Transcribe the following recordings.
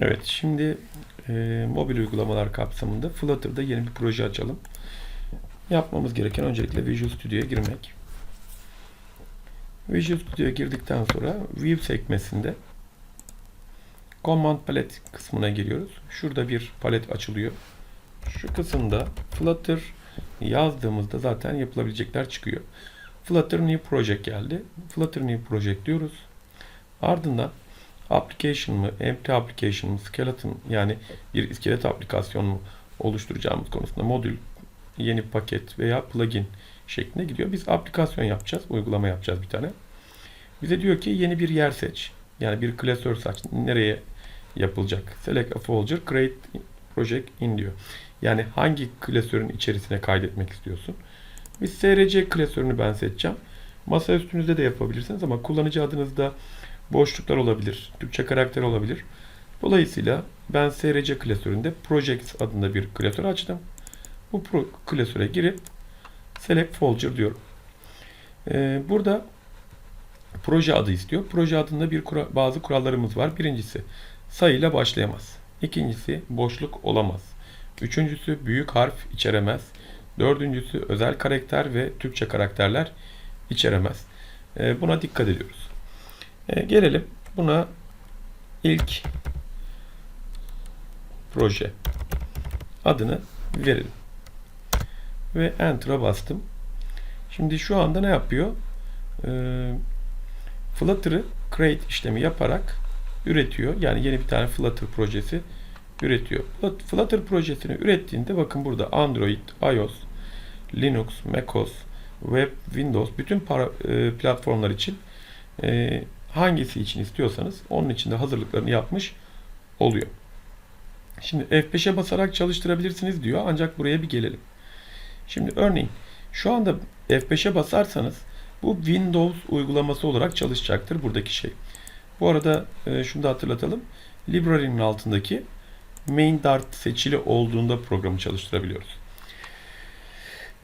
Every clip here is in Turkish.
Evet, şimdi e, mobil uygulamalar kapsamında Flutter'da yeni bir proje açalım. Yapmamız gereken öncelikle Visual Studio'ya girmek. Visual Studio'ya girdikten sonra View sekmesinde Command Palette kısmına geliyoruz. Şurada bir palet açılıyor. Şu kısımda Flutter yazdığımızda zaten yapılabilecekler çıkıyor. Flutter New Project geldi. Flutter New Project diyoruz. Ardından application mı, empty application mı, skeleton yani bir iskelet aplikasyon mu oluşturacağımız konusunda modül, yeni paket veya plugin şeklinde gidiyor. Biz aplikasyon yapacağız, uygulama yapacağız bir tane. Bize diyor ki yeni bir yer seç. Yani bir klasör seç. Nereye yapılacak? Select a folder, create project in diyor. Yani hangi klasörün içerisine kaydetmek istiyorsun? Biz SRC klasörünü ben seçeceğim. Masa üstünüzde de yapabilirsiniz ama kullanıcı adınızda boşluklar olabilir. Türkçe karakter olabilir. Dolayısıyla ben SRC klasöründe Projects adında bir klasör açtım. Bu pro klasöre girip Select Folder diyorum. Ee, burada proje adı istiyor. Proje adında bir kura- bazı kurallarımız var. Birincisi sayıyla başlayamaz. İkincisi boşluk olamaz. Üçüncüsü büyük harf içeremez. Dördüncüsü özel karakter ve Türkçe karakterler içeremez. Ee, buna dikkat ediyoruz. Ee, gelelim buna ilk proje adını verelim. Ve Enter'a bastım. Şimdi şu anda ne yapıyor? Ee, Flutter'ı create işlemi yaparak üretiyor. Yani yeni bir tane Flutter projesi üretiyor. Flut- Flutter projesini ürettiğinde bakın burada Android, iOS, Linux, macOS, Web, Windows bütün para, e, platformlar için e, hangisi için istiyorsanız onun için de hazırlıklarını yapmış oluyor. Şimdi F5'e basarak çalıştırabilirsiniz diyor ancak buraya bir gelelim. Şimdi örneğin şu anda F5'e basarsanız bu Windows uygulaması olarak çalışacaktır buradaki şey. Bu arada e, şunu da hatırlatalım. Library'nin altındaki main dart seçili olduğunda programı çalıştırabiliyoruz.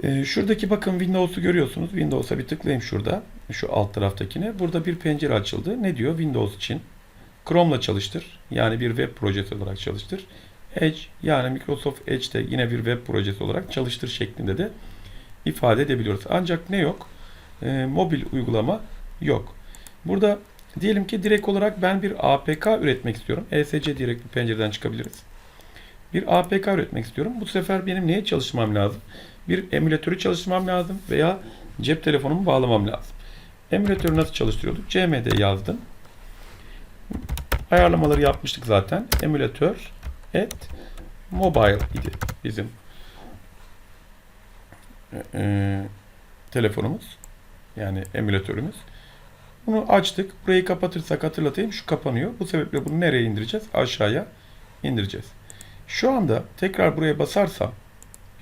E, şuradaki bakın Windows'u görüyorsunuz. Windows'a bir tıklayayım şurada. Şu alt taraftakine. Burada bir pencere açıldı. Ne diyor? Windows için. Chrome'la çalıştır. Yani bir web projesi olarak çalıştır. Edge yani Microsoft Edge'de yine bir web projesi olarak çalıştır şeklinde de ifade edebiliyoruz. Ancak ne yok? E, mobil uygulama yok. Burada diyelim ki direkt olarak ben bir APK üretmek istiyorum. ESC direkt bir pencereden çıkabiliriz. Bir APK üretmek istiyorum. Bu sefer benim neye çalışmam lazım? Bir emülatörü çalıştırmam lazım veya cep telefonumu bağlamam lazım. Emülatörü nasıl çalıştırıyorduk? CMD yazdım. Ayarlamaları yapmıştık zaten. Emülatör et mobile idi bizim e, telefonumuz. Yani emülatörümüz. Bunu açtık. Burayı kapatırsak hatırlatayım. Şu kapanıyor. Bu sebeple bunu nereye indireceğiz? Aşağıya indireceğiz. Şu anda tekrar buraya basarsam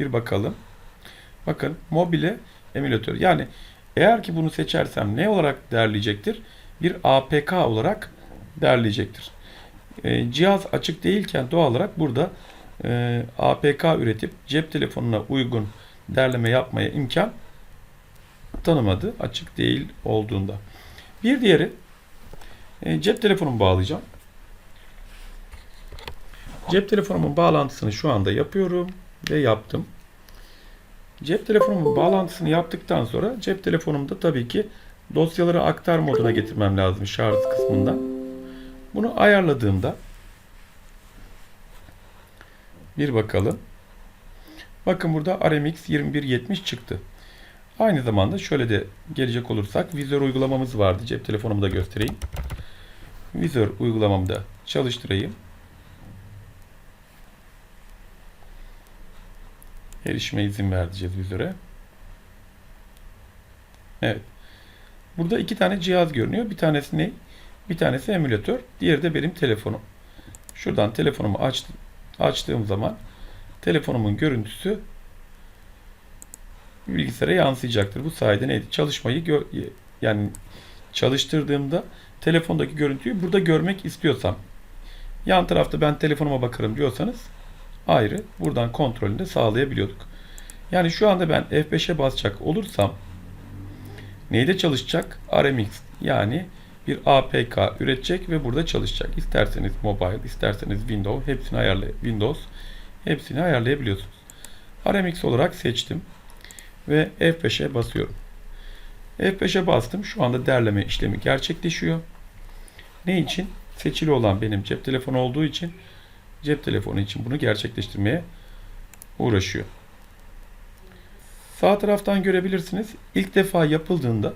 bir bakalım. Bakın mobile emülatör. Yani eğer ki bunu seçersem ne olarak derleyecektir? Bir APK olarak derleyecektir. E, cihaz açık değilken doğal olarak burada e, APK üretip cep telefonuna uygun derleme yapmaya imkan tanımadı açık değil olduğunda. Bir diğeri e, cep telefonumu bağlayacağım. Cep telefonumun bağlantısını şu anda yapıyorum ve yaptım. Cep telefonumun bağlantısını yaptıktan sonra cep telefonumda tabii ki dosyaları aktar moduna getirmem lazım şarj kısmından. Bunu ayarladığımda bir bakalım. Bakın burada RMX 2170 çıktı. Aynı zamanda şöyle de gelecek olursak vizör uygulamamız vardı. Cep telefonumu da göstereyim. Vizör uygulamamı da çalıştırayım. Erişime izin vereceğiz vizöre. Evet. Burada iki tane cihaz görünüyor. Bir tanesi ne? Bir tanesi emülatör. Diğeri de benim telefonum. Şuradan telefonumu aç, açtığım zaman telefonumun görüntüsü bilgisayara yansıyacaktır. Bu sayede neydi? Çalışmayı gö- yani çalıştırdığımda telefondaki görüntüyü burada görmek istiyorsam yan tarafta ben telefonuma bakarım diyorsanız ayrı buradan kontrolünü de sağlayabiliyorduk. Yani şu anda ben F5'e basacak olursam neyde çalışacak? RMX yani bir APK üretecek ve burada çalışacak. İsterseniz mobile, isterseniz Windows, hepsini ayarlay Windows, hepsini ayarlayabiliyorsunuz. RMX olarak seçtim ve F5'e basıyorum. F5'e bastım. Şu anda derleme işlemi gerçekleşiyor. Ne için? Seçili olan benim cep telefonu olduğu için cep telefonu için bunu gerçekleştirmeye uğraşıyor. Sağ taraftan görebilirsiniz. İlk defa yapıldığında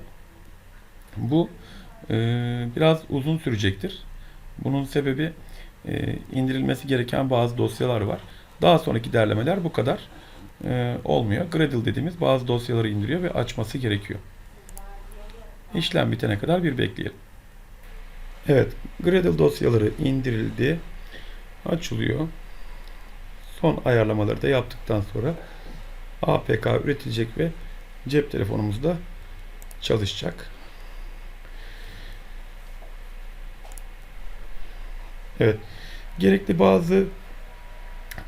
bu e, biraz uzun sürecektir. Bunun sebebi e, indirilmesi gereken bazı dosyalar var. Daha sonraki derlemeler bu kadar e, olmuyor. Gradle dediğimiz bazı dosyaları indiriyor ve açması gerekiyor. İşlem bitene kadar bir bekleyelim. Evet, Gradle dosyaları indirildi. Açılıyor. Son ayarlamaları da yaptıktan sonra APK üretilecek ve cep telefonumuzda çalışacak. Evet. Gerekli bazı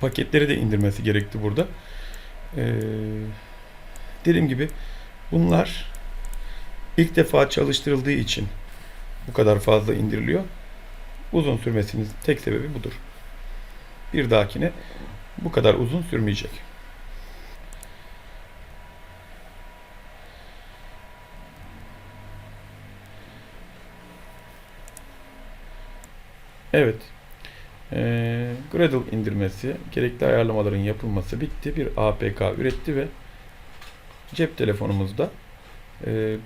paketleri de indirmesi gerekti burada. Ee, dediğim gibi bunlar ilk defa çalıştırıldığı için bu kadar fazla indiriliyor. Uzun sürmesinin tek sebebi budur. Bir dahakine bu kadar uzun sürmeyecek. Evet. Ee, Gradle indirmesi, gerekli ayarlamaların yapılması bitti. Bir APK üretti ve cep telefonumuzda e,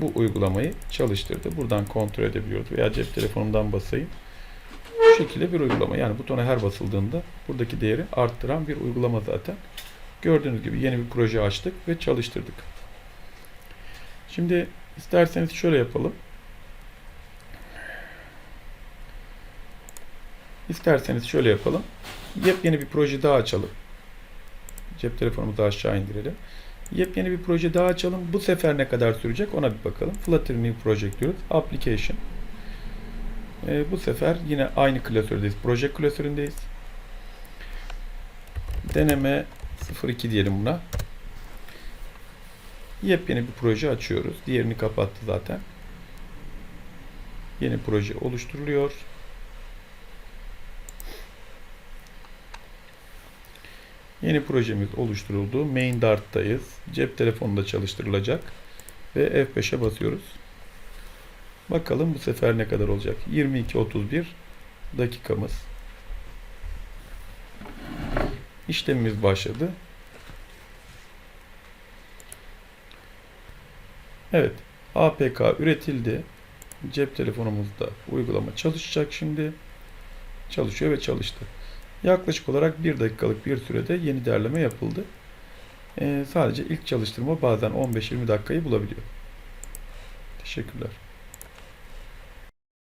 bu uygulamayı çalıştırdı. Buradan kontrol edebiliyoruz veya cep telefonundan basayım. Şekilde bir uygulama. Yani butona her basıldığında buradaki değeri arttıran bir uygulama zaten. Gördüğünüz gibi yeni bir proje açtık ve çalıştırdık. Şimdi isterseniz şöyle yapalım. İsterseniz şöyle yapalım. Yepyeni bir proje daha açalım. Cep telefonumuzu aşağı indirelim. Yepyeni bir proje daha açalım. Bu sefer ne kadar sürecek ona bir bakalım. Flutter New Project diyoruz. Application. Ee, bu sefer yine aynı klasördeyiz. Project klasöründeyiz. Deneme 02 diyelim buna. Yepyeni bir proje açıyoruz. Diğerini kapattı zaten. Yeni proje oluşturuluyor. Yeni projemiz oluşturuldu. Main Dart'tayız. Cep telefonunda çalıştırılacak. Ve F5'e basıyoruz. Bakalım bu sefer ne kadar olacak. 22.31 dakikamız. İşlemimiz başladı. Evet. APK üretildi. Cep telefonumuzda uygulama çalışacak şimdi. Çalışıyor ve çalıştı. Yaklaşık olarak 1 dakikalık bir sürede yeni derleme yapıldı. Ee, sadece ilk çalıştırma bazen 15-20 dakikayı bulabiliyor. Teşekkürler.